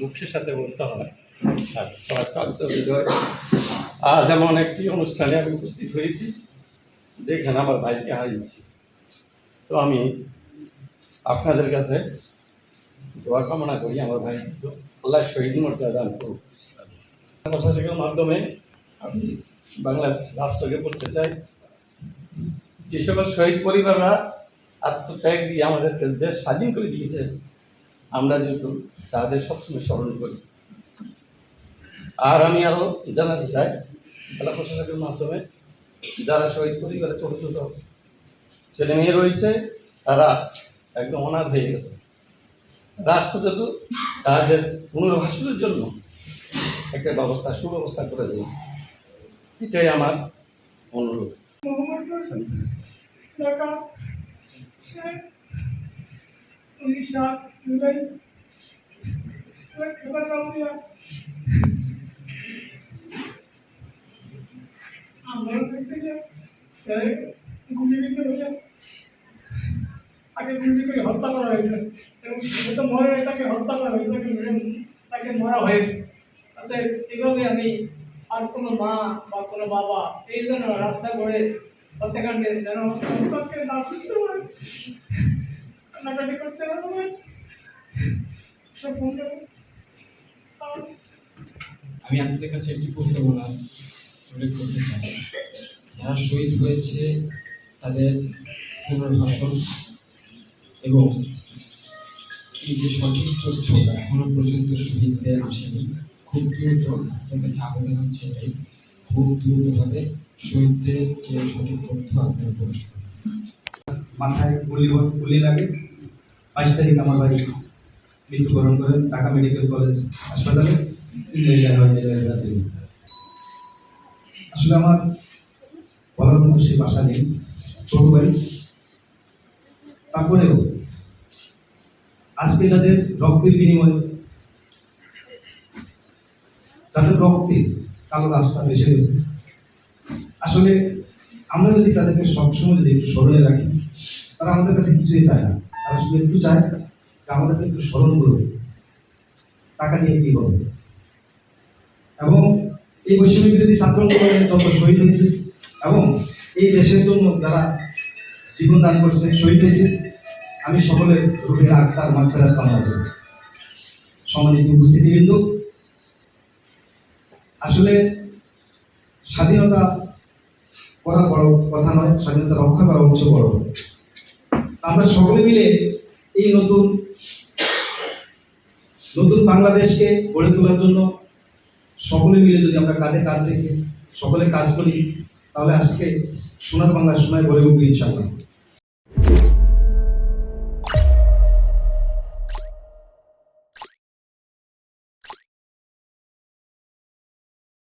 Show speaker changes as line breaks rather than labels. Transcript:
দুঃখের সাথে বলতে হয়। আজ এমন একটি অনুষ্ঠানে আমি উপস্থিত হয়েছি, যেখানে আমার ভাইকে হারিয়েছি। তো আমি আপনাদের কাছে দোয়া কামনা করি আমার ভাই। আল্লাহ শহীদ মর্যাদা দান করুক। প্রশাসকের মাধ্যমে আমি বাংলাদেশ রাষ্ট্রকে বলতে চাই, যে সকল শহীদ পরিবাররা আত্মত্যাগ দিয়ে আমাদেরকে দেশ স্বাধীন করে দিয়েছে আমরা যেহেতু তাদের সবসময় স্মরণ করি। আর আমি আরও জানাতে চাই জেলা প্রশাসকের মাধ্যমে যারা শহীদ পরিবারে ছোটো ছোটো ছেলে মেয়ে রয়েছে তারা একদম অনাথ হয়ে গেছে। রাষ্ট্র যেহেতু তাদের পুনর্বাসনের জন্য একটা ব্যবস্থা সুব্যবস্থা করে দেবে এটাই আমার অনুরোধ।
উনিশ সাত জুলাই আন্দোলন করতে গিয়ে গুলি হয়ে তাকে গুলি করে হত্যা করা হয়েছে। এবং তো মরে তাকে হত্যা করা হয়েছে তাকে মেরে- হয়েছে। তাতে এভাবে আমি আর কোনো মা বা কোনো বাবা এই জন্য রাস্তা করে হত্যাকাণ্ডে যেন না করতে পারে কান্নাকাটি করতে না। পারে সব ফোন
আমি আপনাদের কাছে একটি প্রস্তাবনা উল্লেখ করতে চাই। যারা শহীদ হয়েছে তাদের পুনর্বাসন এবং এই যে সঠিক তথ্য এখনও পর্যন্ত শহীদদের আসেনি খুব দ্রুত আপনাদের কাছে আবেদন হচ্ছে এটাই। খুব দ্রুতভাবে শহীদদের যে সঠিক তথ্য আপনারা প্রকাশ করুন।
মাথায় গুলি গুলি লাগে। বাইশ তারিখ আমার ভাই মৃত্যুবরণ করেন ঢাকা মেডিকেল কলেজ হাসপাতালে আসলে আমার বলার মতো সে ভাষা নেই ছোট ভাই তারপরেও আজকে যাদের রক্তের বিনিময়ে, যাদের রক্তে কালো রাস্তা বেসে গেছে, আসলে আমরা যদি তাদেরকে সবসময় যদি একটু স্মরণে রাখি, তারা আমাদের কাছে কিছুই চায় না। তারা শুধু একটু চায়, যে আমাদেরকে একটু স্মরণ করবে টাকা দিয়ে কি হবে? এবং এই বৈষম্য বিরোধী ছাত্র আন্দোলনে যত শহীদ হয়েছে, এবং এই দেশের জন্য যারা জীবন দান করছে, শহীদ হয়েছে, আমি সকলের রুহের আত্মার মাত্রা কামনা করি। সম্মানিত উপস্থিতিবৃন্দ, আসলে স্বাধীনতা করা বড় কথা নয়, স্বাধীনতা রক্ষা করা হচ্ছে বড়। আমরা সকলে মিলে এই নতুন নতুন বাংলাদেশকে গড়ে তোলার জন্য সকলে মিলে যদি আমরা কাঁধে কাঁধ রেখে সকলে কাজ করি, তাহলে আজকে সোনার বাংলা সোনায় গড়ে উঠবে ইনশাআল্লাহ।